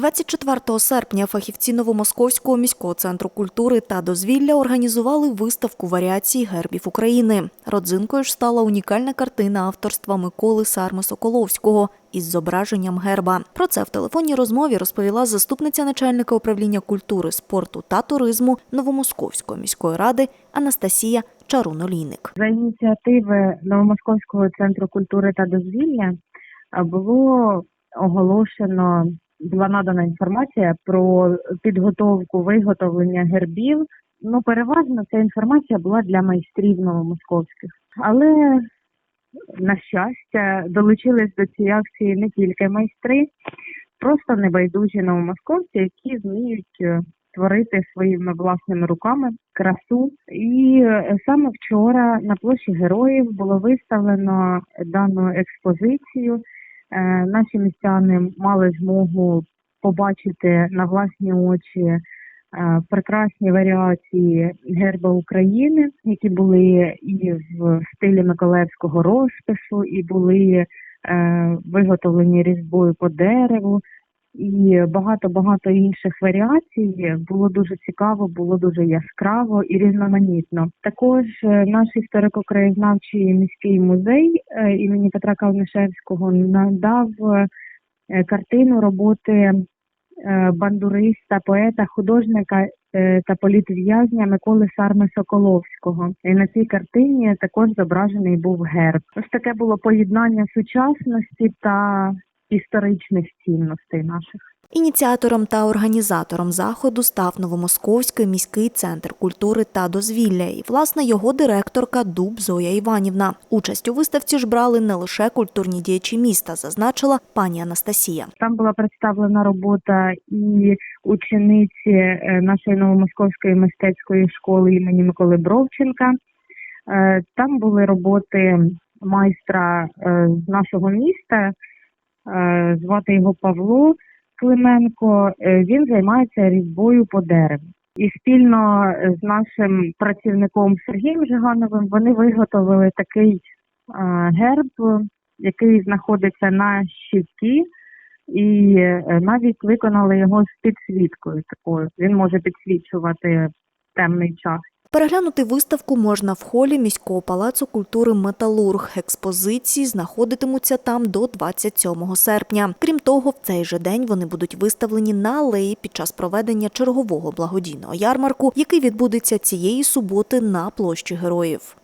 24 серпня фахівці Новомосковського міського центру культури та дозвілля організували виставку варіацій гербів України. Родзинкою ж стала унікальна картина авторства Миколи Сарми Соколовського із зображенням герба. Про це в телефонній розмові розповіла заступниця начальника управління культури, спорту та туризму Новомосковської міської ради Анастасія Чарунолійник. За ініціативи Новомосковського центру культури та дозвілля було оголошено, була надана інформація про підготовку виготовлення гербів. Ну, переважно ця інформація була для майстрів новомосковських. Але, на щастя, долучились до цієї акції не тільки майстри, просто небайдужі новомосковці, які вміють е, творити своїми власними руками красу. І е, саме вчора на площі героїв було виставлено дану експозицію. Е, Наші містяни мали змогу побачити на власні очі е, прекрасні варіації герба України, які були і в стилі Миколаївського розпису, і були е, виготовлені різьбою по дереву, і багато багато інших варіацій. Було дуже цікаво, було дуже яскраво і різноманітно. Також е, наш історико-краєзнавчий міський музей е, імені Петра Калнишевського надав е, картину роботи бандуриста, поета, художника та політв'язня Миколи Сарми Соколовського. І на цій картині також зображений був герб. Ось таке було поєднання сучасності та історичних цінностей наших. Ініціатором та організатором заходу став Новомосковський міський центр культури та дозвілля і, власне, його директорка Дуб Зоя Іванівна. Участь у виставці ж брали не лише культурні діячі міста, зазначила пані Анастасія. Там була представлена робота і учениці е, нашої новомосковської мистецької школи імені Миколи Бровченка. Е, Там були роботи майстра е, з нашого міста, звати його Павло Клименко. Е, Він займається різьбою по дереву. І спільно з нашим працівником Сергієм Жигановим вони виготовили такий е, герб, який знаходиться на щиті, і е, навіть виконали його з підсвіткою такою. Він може підсвічувати темний час. Переглянути виставку можна в холі міського палацу культури Металург. Експозиції знаходитимуться там до 27 серпня. Крім того, в цей же день вони будуть виставлені на алеї під час проведення чергового благодійного ярмарку, який відбудеться цієї суботи на площі героїв.